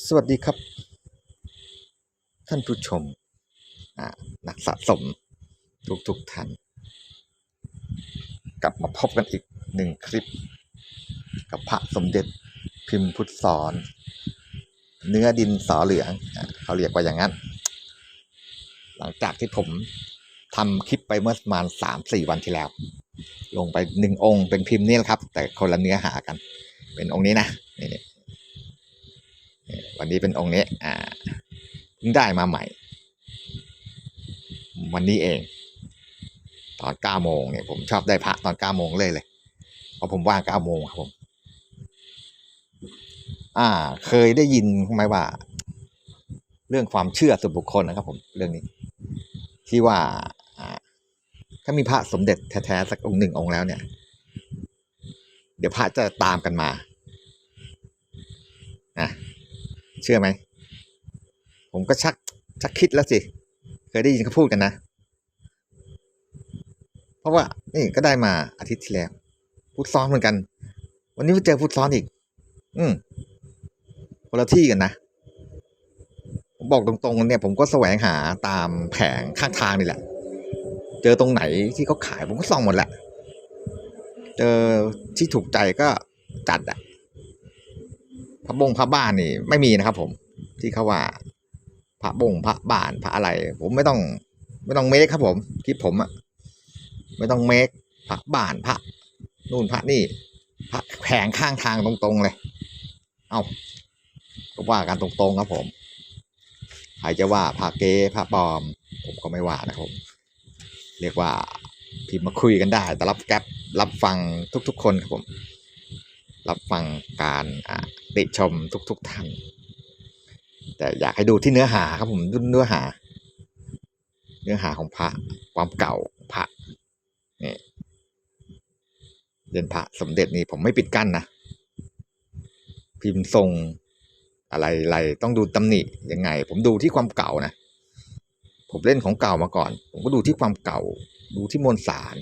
สวัสดีครับ ท่านผู้ชมนักสะสมทุกทุกๆท่าน กลับมาพบกันอีกหนึ่งคลิป กับพระสมเด็จพิมพ์พุทธสอน เนื้อดินสอเหลืองอเขาเรียกว่าอย่างนั้น หลังจากที่ผมทำคลิปไปเมื่อประมาณสามสี่วันที่แล้ว ลงไปหนึ่งองค์เป็นพิมพ์นี่แหละครับ แต่คนละเนื้อหากัน เป็นองค์นี้นะนี่ วันนี้เป็นองค์นี้อ่าเพิ่งได้มาใหม่ วันนี้เอง ตอนเก้าโมงเนี่ยผมชอบได้พระตอนเก้าโมงเลยเลยเพราะผมว่างเก้าโมงครับผม อ่า เคยได้ยินไหมว่า เรื่องความเชื่อส่วนบุคคลนะครับ ผมเรื่องนี้ ที่ว่าอ่าถ้ามีพระสมเด็จแท้ๆสักองค์หนึ่งองค์แล้วเนี่ย เดี๋ยวพระจะตามกันมานะ เชื่อไหม ผมก็ชักชักคิดแล้วสิ เคยได้ยินเขาพูดกันนะ เพราะว่านี่ก็ได้มาอาทิตย์ที่แล้วพุทธซ้อนเหมือนกัน วันนี้มาเจอพุทธซ้อนอีก อืมคนละที่กันนะ ผมบอกตรงๆเนี่ย ผมก็แสวงหาตามแผงข้างทางนี่แหละ เจอตรงไหนที่เขาขายผมก็ส่องหมดแหละ เจอที่ถูกใจก็จัดอะ พระบงพระบ้านนี่ไม่มีนะครับ ผม ที่เขาว่า พระบงพระบ้านพระอะไร ผมไม่ต้อง ไม่ต้องเมคครับ ผมคลิปผมอะไม่ต้องเมคพระบ้านพระนู่นพระนี่ พระแผงข้างทางตรงๆเลย เอาก็ว่ากันตรงๆครับ ผมใครจะว่าพระเก๊พระปลอม ผมก็ไม่ว่านะครับผมเรียกว่าพิมพ์มาคุยกันได้แต่รับแก๊ปรับฟังทุกๆ คนครับผม รับฟังการติชมทุกๆท่าน แต่อยากให้ดูที่เนื้อหาครับผมดูเนื้อหา เนื้อหาของพระความเก่าพระนี่เรียนพระสมเด็จนี่ผมไม่ปิดกั้นนะพิมพ์ทรงอะไรอะไรต้องดูตำหนิยังไง ผมดูที่ความเก่านะผมเล่นของเก่ามาก่อน ผมก็ดูที่ความเก่า ดูที่มวลสาร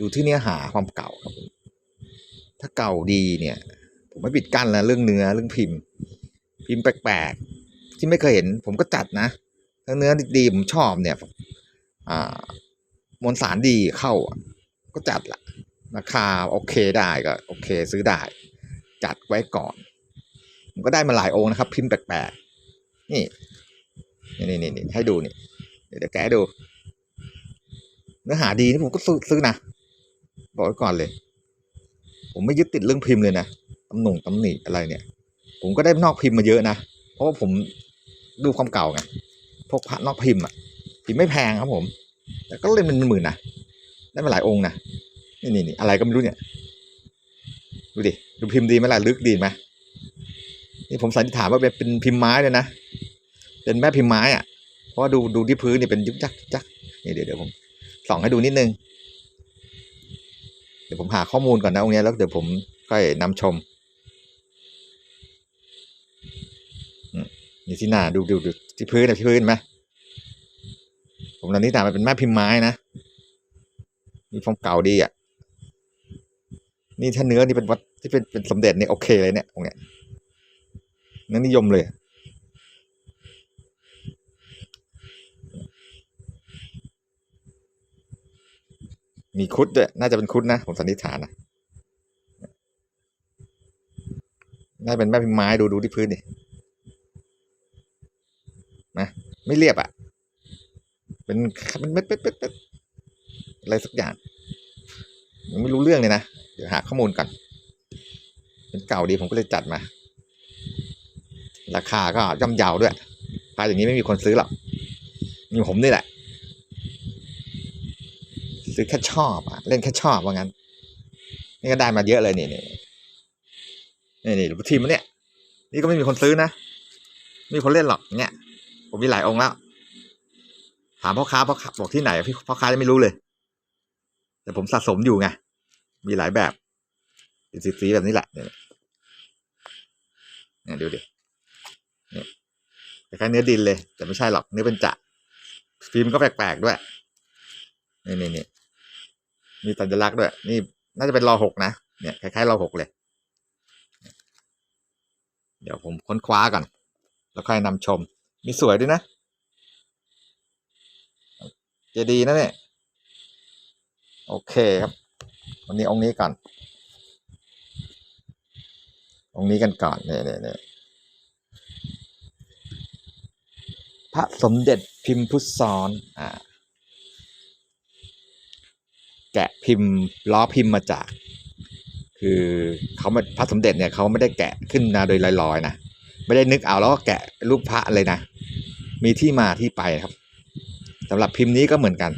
ดูที่เนื้อหาความเก่าครับผม ถ้าเก่าดีเนี่ย ผมไม่ปิดกั้นแล้วเรื่องเนื้อเรื่องพิมพ์ พิมพ์แปลกๆ ที่ไม่เคยเห็น ผมก็จัดนะถ้าเนื้อดีๆผมชอบเนี่ยอ่ามวลสารดีเข้าก็จัดละราคาโอเคได้ก็โอเค ซื้อได้ จัดไว้ก่อน ผมก็ได้มาหลายองค์นะครับ พิมพ์แปลกๆนี่นี่นี่นี่ให้ดูนี่เดี๋ยวแกดู เนื้อหาดีนี่ผมก็ซื้อซื้อนะบอกไว้ก่อนเลย ผมไม่ยึดติดเรื่องพิมพ์เลยนะตำหน่งตำหนิอะไรเนี่ย ผมก็ได้นอกพิมพ์มาเยอะนะเพราะว่าผมดูความเก่าไงพวกพระนอกพิมพ์อะพิมพ์ไม่แพงครับผมแต่ก็เล่นเป็นหมื่นนะได้มาหลายองค์นะนี่นี่นี่อะไรก็ไม่รู้เนี่ยดูดิดูพิมพ์ดีไหมล่ะลึกดีไหมนี่ผมสันนิษฐานว่าเป็นเป็นพิมพ์ไม้เลยนะเป็นแม่พิมพ์ไม้อะเพราะว่าดูดูที่พื้นเนี่ยเป็นยุกยักยักนี่เดี๋ยวเดี๋ยวผมส่องให้ดูนิดนึง เดี๋ยวผมหาข้อมูลก่อนนะองค์นี้แล้วเดี๋ยวผมค่อยนำชมอืมนี่ที่หน้าดูดูดูที่พื้นนะที่พื้นไหมผมตอนนี้ตามมันเป็นแม่พิมพ์ไม้นะมีความเก่าดีอะนี่ถ้าเนื้อนี่เป็นวัดที่เป็นเป็นสมเด็จเนี่ยโอเคเลยเนี่ยองเนี้ยนื้อนิยมเลย มีคุดด้วยน่าจะเป็นคุดนะ ผมสันนิษฐานนะน่าจะเป็นแม่พิมพ์ไม้ดูดูที่พื้นดินะไม่เรียบอะ่ะ เป็นเป็นเม็ดเม็ดเม็ดเม็ดอะไรสักอย่างยังไม่รู้เรื่องเลยนะ เดี๋ยวหาข้อมูลก่อนเป็นเก่าดีผมก็เลยจัดมา ราคาก็ย่อมเยาวด้วยพาอย่างนี้ไม่มีคนซื้อหรอกมีผมนี่แหละ ซื้อแค่ชอบอะเล่นแค่ชอบว่างั้น นี่ก็ได้มาเยอะเลยนี่นี่นี่นี่ทีมมันเนี่ย นี่ก็ไม่มีคนซื้อนะไม่มีคนเล่นหรอกเนี่ยผมมีหลายองค์แล้ว ถามพ่อค้าพ่อค้าบอกที่ไหนพี่พ่อค้ายังไม่รู้เลย แต่ผมสะสมอยู่ไงมีหลายแบบเป็นสีแบบนี้แหละเนี่ยเนี่ยดูดิเนี่ยคล้ายๆเนื้อดินเลย แต่ไม่ใช่หรอกเนื้อเป็นจะฟิล์มก็แปลกๆด้วยนี่นี่นี่ มีสัญลักษณ์ด้วย นี่น่าจะเป็นรอหกนะ เนี่ยคล้ายๆรอหกเลย เดี๋ยวผมค้นคว้าก่อน แล้วค่อยนำชม มีสวยด้วยนะ เจดีนะเนี่ย โอเคครับ วันนี้องค์นี้ก่อน องค์นี้กันก่อนเนี่ยเนี่ยเนี่ยพระสมเด็จพิมพ์พุทธซ้อนอ่า แกะพิมพ์ล้อพิมพ์มาจาก คือเขาม่พระสมเด็จเนี่ยเขาไม่ได้แกะขึ้นมาโดยลอยๆนะไม่ได้นึกเอาแล้วก็แกะรูปพระเลยนะ มีที่มาที่ไปครับสำหรับพิมพ์นี้ก็เหมือนกัน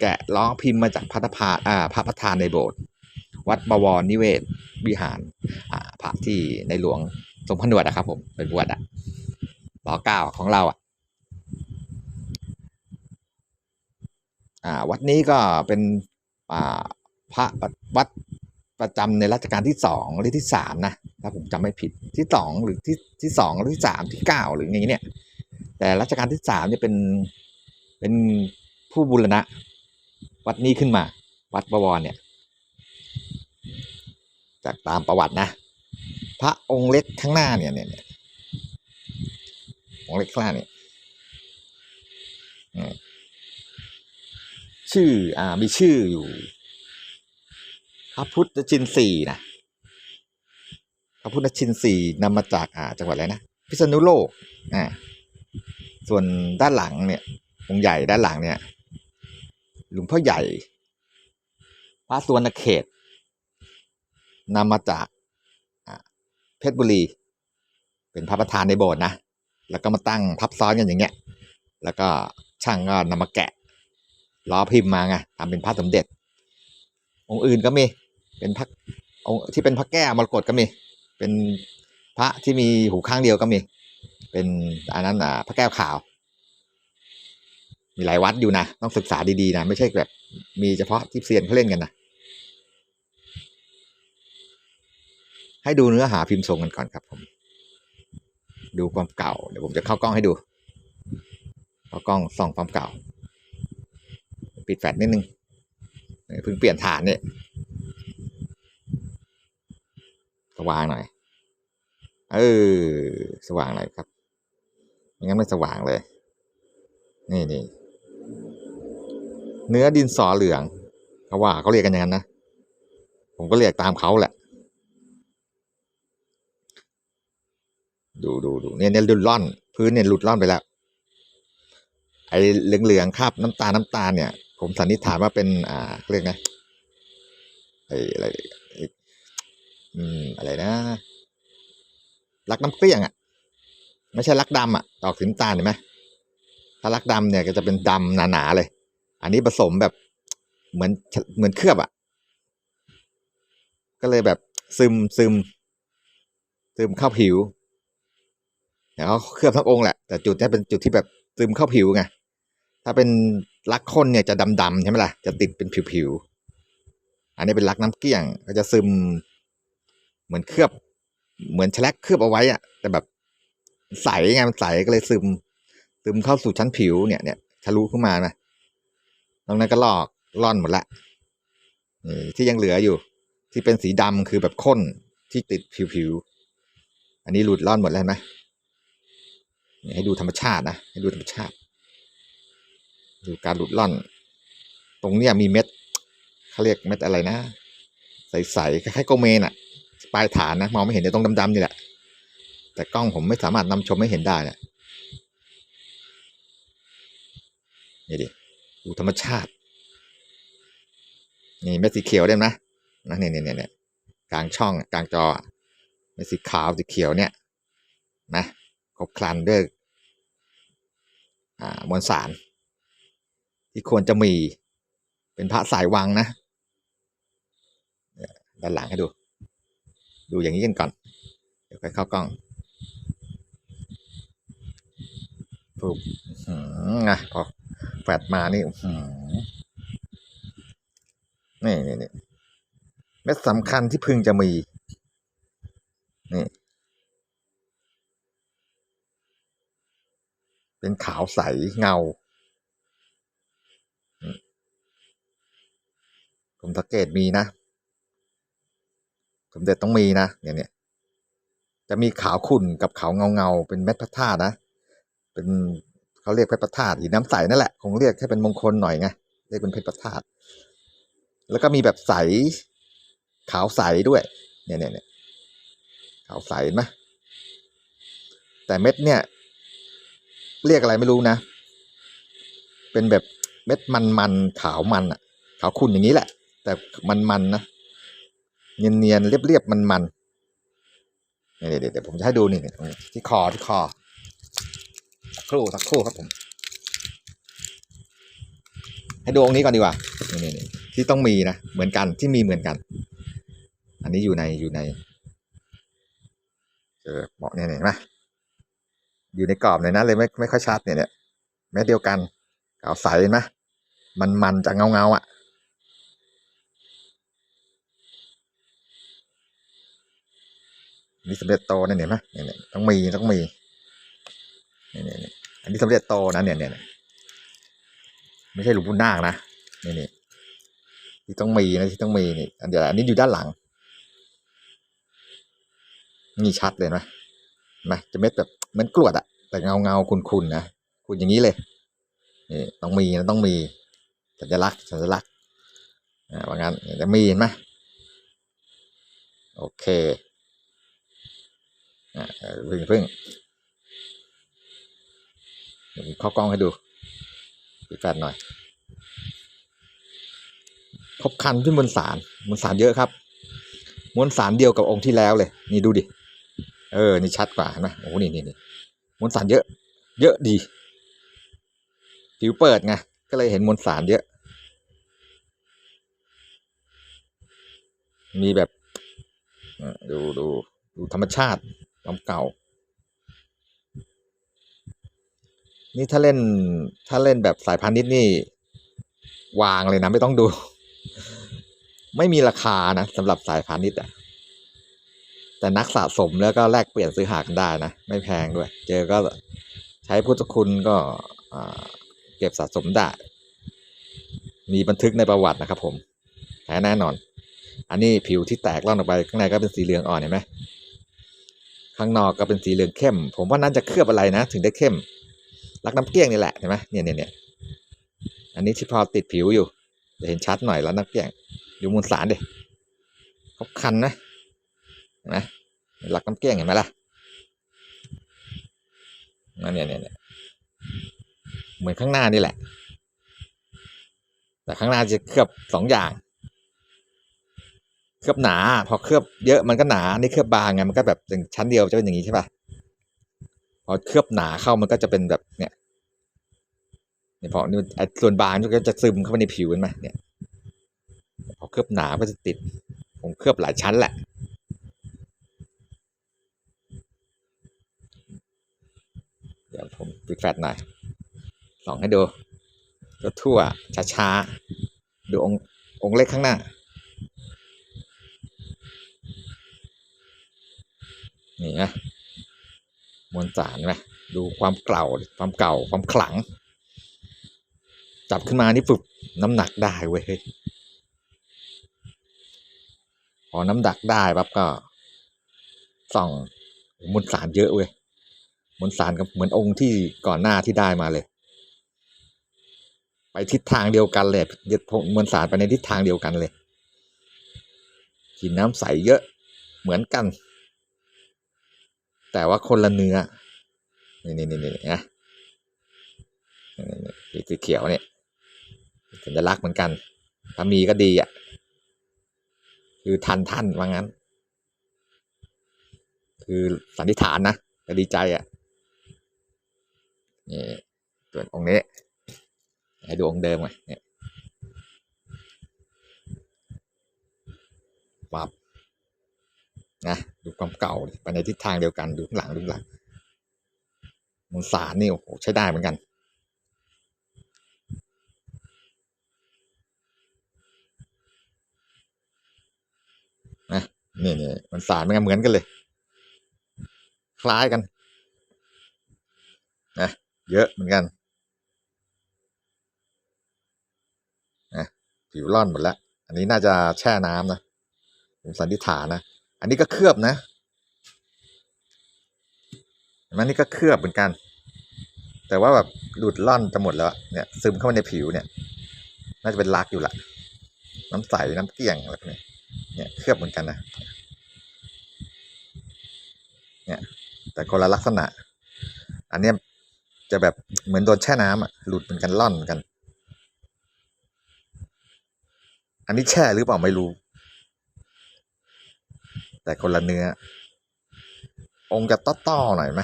แกะล้อพิมพ์มาจากพระพาอ่าพระประธานในโบสถ์วัดบวรนิเวศวิหารอ่าพระที่ในหลวงทรงผนวดนะครับผมเป็นบวชอะล้อเก้าของเราอะ อ่าวัดนี้ก็เป็นอ่าพระวัดประจำในรัชกาลที่สองหรือที่สามนะถ้าผมจำไม่ผิดที่สองหรือที่ที่สองหรือที่สามที่เก้าหรืออย่างนี้เนี่ย แต่รัชกาลที่สามเนี่ยเป็นเป็นผู้บูรณะ วัดนี้ขึ้นมา วัดบวรเนี่ย จากตามประวัตินะ พระองค์เล็กข้างหน้าเนี่ยเนี่ยเนี่ยองค์เล็กข้างหน้าเนี่ย ชื่ออ่ามีชื่ออยู่พระพุทธชินสีนะพระพุทธชินสีนำมาจากอ่าจังหวัดอะไรนะพิษณุโลกอ่าส่วนด้านหลังเนี่ยองค์ใหญ่ด้านหลังเนี่ยหลวงพ่อใหญ่พระสุวรรณเขตนำมาจากอ่าเพชรบุรี เป็นพระประธานในโบสถ์นะ แล้วก็มาตั้งทับซ้อนกันอย่างเงี้ย แล้วก็ช่างก็นำมาแกะ ล้อพิมพ์มาไงทำเป็นพระสมเด็จ องค์อื่นก็มีเป็นพระองค์ที่เป็นพระแก้วมรกตก็มี เป็นพระที่มีหูข้างเดียวก็มี เป็นอันนั้นอ่าพระแก้วขาว มีหลายวัดอยู่นะต้องศึกษาดีๆนะไม่ใช่แบบมีเฉพาะที่เซียนเขาเล่นกันนะให้ดูเนื้อหาพิมพ์ทรงกันก่อนครับผมดูความเก่า เดี๋ยวผมจะเข้ากล้องให้ดู เข้ากล้องส่องความเก่า ปิดแฟลชนิดนึงเพิ่งเปลี่ยนฐานเนี่ยสว่างหน่อย เออ สว่างหน่อยครับไม่งั้นไม่สว่างเลย นี่นี่เนื้อดินสอเหลืองเขาว่าเขาเรียกกันอย่างนั้นนะ ผมก็เรียกตามเขาแหละ ดูดูดูเนี่ยเนี่ยหลุดล่อน พื้นเนี่ยหลุดล่อนไปแล้ว ไอ้เหลืองๆคราบน้ำตาลน้ำตาลเนี่ย ผมสันนิษฐานว่าเป็น อ่าเรียกนะไอ้อะไรอืมอะไรนะลักน้ำเกลี้ยงอะ ไม่ใช่ลักดำอะออกสีน้ำตาลเห็นไหมถ้าลักดำเนี่ยก็จะเป็นดำหนาๆเลย อันนี้ผสมแบบเหมือนเหมือนเคลือบอะ ก็เลยแบบซึมซึมซึมเข้าผิวแต่เขาเคลือบทั้งองค์แหละแต่จุดนี้เป็นจุดที่แบบซึมเข้าผิวไง ถ้าเป็นลักข้นเนี่ยจะดำๆใช่ไหมล่ะ จะติดเป็นผิวๆ อันนี้เป็นลักน้ำเกลี้ยง ก็จะซึมเหมือนเคลือบ เหมือนแฉลกเคลือบเอาไว้อะแต่แบบใสไงมันใสก็เลยซึม ซึมเข้าสู่ชั้นผิวเนี่ยเนี่ยทะลุขึ้นมานะตรงนั้นก็ลอกล่อนหมดละที่ยังเหลืออยู่ ที่เป็นสีดำคือแบบข้นที่ติดผิวๆ อันนี้หลุดล่อนหมดแล้วไหมให้ดูธรรมชาตินะ ให้ดูธรรมชาติ ดูการหลุดล่อน ตรงเนี้ยมีเม็ดเขาเรียกเม็ดอะไรนะ ใสๆคล้ายๆโกเมนอะปลายฐานนะมองไม่เห็นในตรงดำๆนี่แหละ แต่กล้องผมไม่สามารถนำชมให้เห็นได้นี่ยนี่ดิดูธรรมชาติ นี่เม็ดสีเขียวได้ไหมนะเนี่ยเนี่ยเนี่ยกลางช่องกลางจอเม็ดสีขาวสีเขียวเนี่ยนะครบครันด้วยอ่ามวลสาร ที่ควรจะมี เป็นพระสายวังนะด้านหลังให้ดู ดูอย่างนี้กันก่อน เดี๋ยวไปเข้ากล้องปุ๊บอะพอแฟดมานี่นี่นี่นี่เม็ดสำคัญที่พึงจะมี นี่ เป็นขาวใสเงา ผมสังเกตมีนะ สมเด็จต้องมีนะเนี่ยเนี่ยจะมีขาวขุ่นกับขาวเงาเงาเป็นเม็ดพระธาตุนะ เป็นเขาเรียกเพชรพระธาตุหินน้ำใสนั่นแหละคงเรียกให้เป็นมงคลหน่อยไงเรียกเป็นเพชรพระธาตุแล้วก็มีแบบใสขาวใสด้วย เนี่ยเนี่ยเนี่ยขาวใสนไหมแต่เม็ดเนี่ย เรียกอะไรไม่รู้นะ เป็นแบบเม็ดมันมันๆขาวมันอะขาวขุ่นอย่างนี้แหละ แต่มันมันนะ เนียนเนียนเรียบเรียบมันมันเดี๋ยวเดี๋ยวผมจะให้ดูนี่ที่คอที่คอสักครู่สักครู่ครับผม ให้ดูองค์นี้ก่อนดีกว่านี่นี่ที่ต้องมีนะเหมือนกันที่มีเหมือนกัน อันนี้อยู่ในอยู่ในเจอเหมาะเนี่ยเห็นไหมอยู่ในกรอบเลยนะเลยไม่ไม่ค่อยชัดเนี่ยเนี่ยแม้เดียวกันขาวใสเห็นไหมมันมันจะเงาเงาอะ นี่สำเร็จโตนั่นเห็นไหมเนี่ยเนี่ยต้องมีต้องมีเนี่ยเนี่ยอันนี้สำเร็จโตนะเนี่ยเนี่ยไม่ใช่หลวงปู่นาคนะนี่นี่ที่ต้องมีนะที่ต้องมีนี่อันเดียวอันนี้อยู่ด้านหลังนี่ชัดเลยนะเห็นไหมจะเม็ดแบบเหมือนกรวดอะแต่เงาเงาๆคุณๆนะคุณอย่างนี้เลยนี่ต้องมีนะต้องมีสัญลักษณ์สัญลักษณ์อ่าว่างั้นจะมีเห็นไหมโอเค พึ่งพึ่งเดี๋ยวผมเข้ากล้องให้ดูปิดแฟลชหน่อยครบคันที่มวลสารมวลสารเยอะครับ มวลสารเดียวกับองค์ที่แล้วเลย นี่ดูดิ เออ นี่ชัดกว่านไหมโอ้โหนี่นี่นี่มวลสารเยอะ เยอะดี ผิวเปิดไง ก็เลยเห็นมวลสารเยอะ มีแบบดูดูดูธรรมชาติ ความเก่า นี่ถ้าเล่นถ้าเล่นแบบสายพาณิชย์นี่ วางเลยนะไม่ต้องดู ไม่มีราคานะสำหรับสายพาณิชย์อะแต่นักสะสมแล้วก็แลกเปลี่ยนซื้อหากันได้นะ ไม่แพงด้วย เจอก็ใช้พุทธคุณก็เก็บสะสมได้ มีบันทึกในประวัตินะครับผมแท้แน่นอน อันนี้ผิวที่แตกล่อนออกไปข้างในก็เป็นสีเหลืองอ่อนเห็นไหม ข้างนอกก็เป็นสีเหลืองเข้ม ผมว่าน่าจะเคลือบอะไรนะ ถึงได้เข้มรักน้ำเกลี้ยงนี่แหละเห็นไหมเนี่ยเนี่ยเนี่ยอันนี้ที่พอติดผิวอยู่จะเห็นชัดหน่อยแล้วน้ำเกลี้ยงดูมูลสารดิเขาคันนะเห็นไหมรักน้ำเกลี้ยงเห็นไหมล่ะนั่นนี่ยเนี่ยเนี่ยเหมือนข้างหน้านี่แหละ แต่ข้างหน้าจะเคลือบสองอย่าง เคลือบหนา พอเคลือบเยอะมันก็หนาอันนี่เคลือบบางไงมันก็แบบชั้นเดียวจะเป็นอย่างนี้ใช่ป่ะพอเคลือบหนาเข้ามันก็จะเป็นแบบเนี่ยเนี่ยพอนี่ไอ้ส่วนบางมันก็จะซึมเข้าไปในผิวเห็นไหมเนี่ยพอเคลือบหนาก็จะติด ผมเคลือบหลายชั้นแหละ เดี๋ยวผมปิดแฟลชหน่อยส่องให้ดูทั่วๆช้าๆดูองค์องค์เล็กข้างหน้า นี่นะมวลสารไหมดูความเก่าความเก่าความขลัง จับขึ้นมานี่ฝึกน้ำหนักได้เว้ยพอน้ำหนักได้ปั๊บก็ส่องมวลสารเยอะเว้ยมวลสารกับเหมือนองค์ที่ก่อนหน้าที่ได้มาเลย ไปทิศทางเดียวกันเลยยึดมวลสารไปในทิศทางเดียวกันเลยหินน้ำใสเยอะเหมือนกัน แต่ว่าคนละเนื้อ นี่นี่นี่นี่นะสีเขียวเนี่ยสัญลักษณ์เหมือนกัน ถ้ามีก็ดีอะ คือทันท่านว่างั้น คือสันนิษฐานนะก็ดีใจอะ นี่ส่วนองค์นี้ ให้ดูองค์เดิมไงเนี่ยปับ นะดูความเก่าไปในทิศทางเดียวกันดูข้างหลังดูหลังมวลสารนี่โอ้โหใช้ได้เหมือนกัน นะนี่นี่มันสารมันเหมือนกันเลย คล้ายกันนะเยอะเหมือนกันนะผิวร่อนหมดแล้ว อันนี้น่าจะแช่น้ำนะผมสันนิษฐานนะ อันนี้ก็เคลือบนะมันนี่ก็เคลือบเหมือนกัน แต่ว่าแบบหลุดล่อนจะหมดแล้วเนี่ยซึมเข้ามาในผิวเนี่ย น่าจะเป็นลักอยู่ละน้ำใสน้ำเกลี่ยงอะไรพวกนี้เนี่ยเคลือบเหมือนกันนะเนี่ยแต่คนละลักษณะ อันเนี้ยจะแบบเหมือนโดนแช่น้ำอะหลุดเหมือนกันล่อนเหมือนกัน อันนี้แช่หรือเปล่าไม่รู้ แต่คนละเนื้อ องค์จะต้อๆหน่อยไหม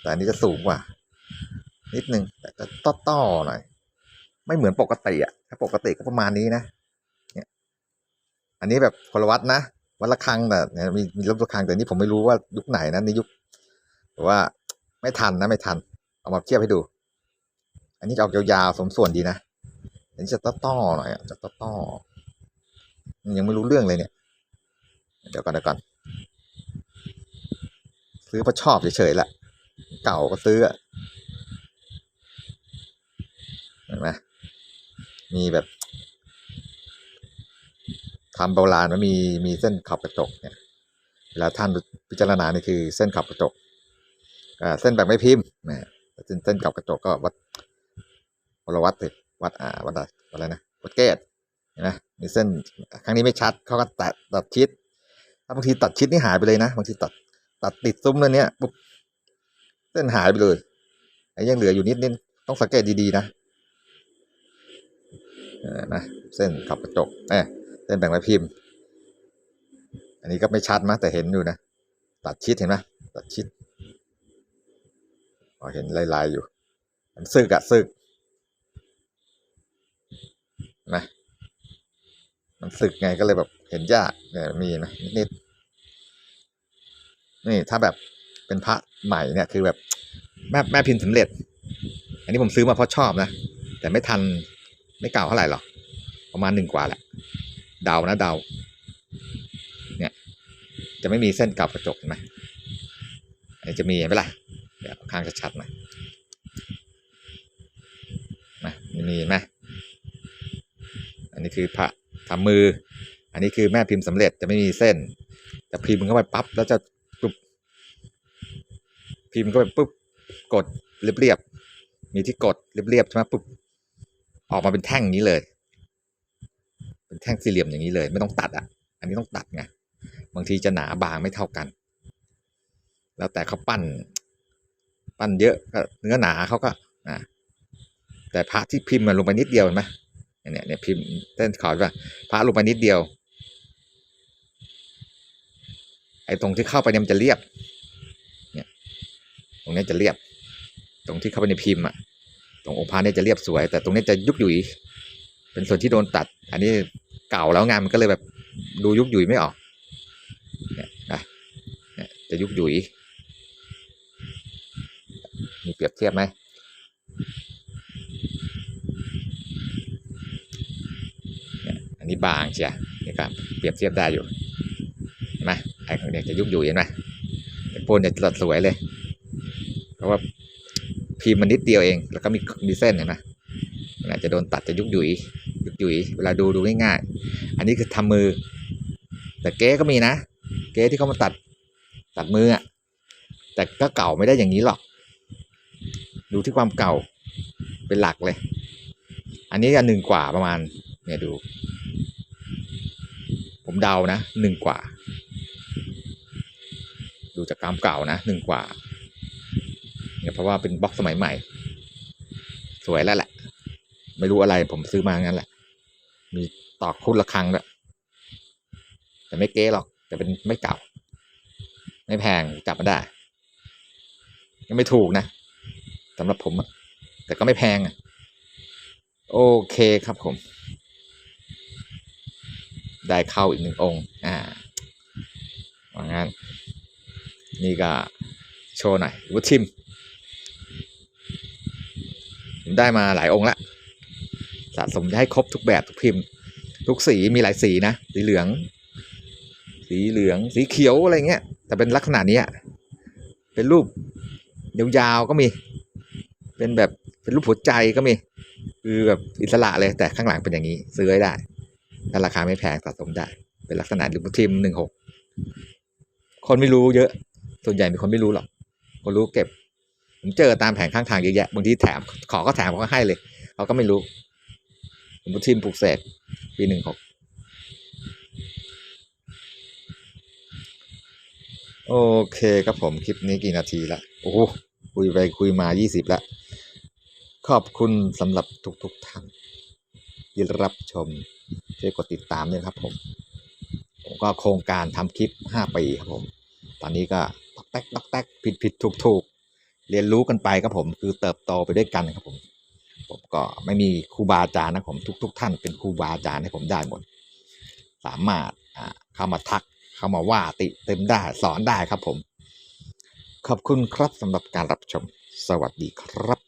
แต่อันนี้จะสูงกว่า นิดนึงแต่จะต้อๆหน่อย ไม่เหมือนปกติอะถ้าปกติก็ประมาณนี้นะเนี่ยอันนี้แบบคนละวัดนะวัดละครังแต่เนี่ยมีมีรถละครังแต่นี่ผมไม่รู้ว่ายุคไหนนะในยุคแต่ว่าไม่ทันนะไม่ทัน เอามาเทียบให้ดู อันนี้จะออกยาวๆสมส่วนดีนะอันนี้จะต้อๆหน่อยอะจะต้อๆยังไม่รู้เรื่องเลยเนี่ย เดี๋ยวก่อนเดี๋ยวก่อนซื้อเพราะชอบเฉยๆแหละเก่าก็ซื้ออะเห็นไหมมีแบบทำโบราณมันมีมีเส้นขอบกระจกเนี่ยเวลาท่านพิจารณานี่คือเส้นขอบกระจกเส้นแบบไม่พิมพ์นะเส้นเส้นขอบกระจกก็วัดวรวัดสิวัดอ่าวัดอะไรวัดอะไรนะวัดเกตเห็นไหมมีเส้นครั้งนี้ไม่ชัดเขาก็ตัดตัดชิด บางทีตัดชิดนี่หายไปเลยนะบางทีตัดตัดติดซุ้มเลยเนี่ยปุ๊บเส้นหายไปเลยไอ้ยังเหลืออยู่นิดนิดต้องสังเกตดีๆนะเออนะเส้นขับกระจกเออเส้นแบ่งไว้พิมพ์ อันนี้ก็ไม่ชัดมั้ยแต่เห็นอยู่นะตัดชิดเห็นไหมตัดชิดเห็นลายๆอยู่มันซึกอะซึกนะ มันสึกไงก็เลยแบบเห็นยากเนี่ยมีไหมนิดๆนี่ถ้าแบบเป็นพระใหม่เนี่ยคือแบบแม่แม่พิมพ์สำเร็จ อันนี้ผมซื้อมาเพราะชอบนะ แต่ไม่ทันไม่เก่าเท่าไหร่หรอก ประมาณหนึ่งกว่าแหละ เดานะเดา เนี่ย จะไม่มีเส้นกับกระจกเห็นไหมจะมีเห็นไหมล่ะเดี๋ยวข้างชัดๆหน่อยนะมีไหมอันนี้คือพระ ทำมือ อันนี้คือแม่พิมพ์สำเร็จจะไม่มีเส้น แต่พิมพ์เข้าไปปั๊บแล้วจะปุ๊บพิมพ์เข้าไปปุ๊บกดเรียบๆมีที่กดเรียบๆใช่ไหมปุ๊บออกมาเป็นแท่งอย่างนี้เลย เป็นแท่งสี่เหลี่ยมอย่างนี้เลย ไม่ต้องตัดอะ อันนี้ต้องตัดไงบางทีจะหนาบางไม่เท่ากัน แล้วแต่เขาปั้น ปั้นเยอะก็เนื้อหนาเขาก็อ่าแต่พระที่พิมพ์มันลงไปนิดเดียวเห็นไหม เนี่ยเนี่ยพิมพ์เส้นขาวใช่ป่ะพระลงไปนิดเดียว ไอ้ตรงที่เข้าไปเนี่ยมันจะเรียบ เนี่ย ตรงนี้จะเรียบ ตรงที่เข้าไปในพิมพ์อะ ตรงองค์พระเนี่ยจะเรียบสวย แต่ตรงนี้จะยุกหยุยเป็นส่วนที่โดนตัด อันนี้เก่าแล้วงานมันก็เลยแบบดูยุกหยุยไม่ออก เนี่ยนะจะยุกหยุยมีเปรียบเทียบไหม อั นี้บางเชียนี่ครับเปรียบเทียบได้อยู่เห็นไหมไอ้ของเนี่ยจะยุบอยู่เห็นไหมโปนเนี่ยตัดสวยเลย เพราะว่าพิมพ์มันนิดเดียวเอง แล้วก็มีมีเส้นเห็นไหมมันอาจจะโดนตัดจะยุบยุยยุบยุยเวลาดูดูง่ายๆอันนี้คือทำมือ แต่เก๊ก็มีนะ เก๊ที่เขามาตัดตัดมืออะแต่ก็เก่าไม่ได้อย่างนี้หรอก ดูที่ความเก่าเป็นหลักเลย อันนี้อันหนึ่งกว่าประมาณ เนี่ยดู ผมเดานะหนึ่งกว่า ดูจากกรามเก่านะหนึ่งกว่าเนี่ยเพราะว่าเป็นบล็อกสมัยใหม่ สวยแล้วแหละ ไม่รู้อะไรผมซื้อมางั้นแหละ มีตอกคุดละครังด้วยแต่ไม่เก๊หรอก แต่เป็นไม่เก่า ไม่แพงจับมาได้ยังไม่ถูกนะสำหรับผมอะแต่ก็ไม่แพงอะโอเคครับผม ได้เข้าอีกหนึ่งองค์อ่าว่างั้น นี่ก็โชว์หน่อยวุฒิมผมได้มาหลายองค์ละสะสมให้ครบทุกแบบทุกพิมพ์ ทุกสีมีหลายสีนะ สีเหลือง สีเหลืองสีเขียวอะไรเงี้ย แต่เป็นลักษณะนี้เป็นรูปยาวๆก็มี เป็นแบบเป็นรูปหัวใจก็มี คือแบบอิสระเลยแต่ข้างหลังเป็นอย่างนี้ ซื้อไว้ ถ้าราคาไม่แพงสะสมได้ เป็นลักษณะลูกทีมหนึ่งหกคนไม่รู้เยอะ ส่วนใหญ่มีคนไม่รู้หรอกคก็รู้เก็บ ผมเจอตามแผงข้างทางเยอะแยะ บางทีแถม ขอก็แถมเขาก็ให้เลย เขาก็ไม่รู้ผมทีมปลูกเสกปีหนึ่งหกโอเคครับผมคลิปนี้กี่นาทีละโอ้คุยไปคุยมายี่สิบละขอบคุณสำหรับทุกๆท่านที่รับชม ช่วยกดติดตามด้วยครับผมผมก็โครงการทำคลิป 5 ปีครับผม ตอนนี้ก็ตอกแตกตอกแตกผิดผิดถูกถูกเรียนรู้กันไปครับผม คือเติบโตไปด้วยกันครับผม ผมก็ไม่มีครูบาอาจารย์นะผมทุกทุกท่านเป็นครูบาอาจารย์ให้ผมได้หมด สามารถเข้ามาทักเข้ามาว่าติเต็มได้สอนได้ครับผม ขอบคุณครับสำหรับการรับชม สวัสดีครับ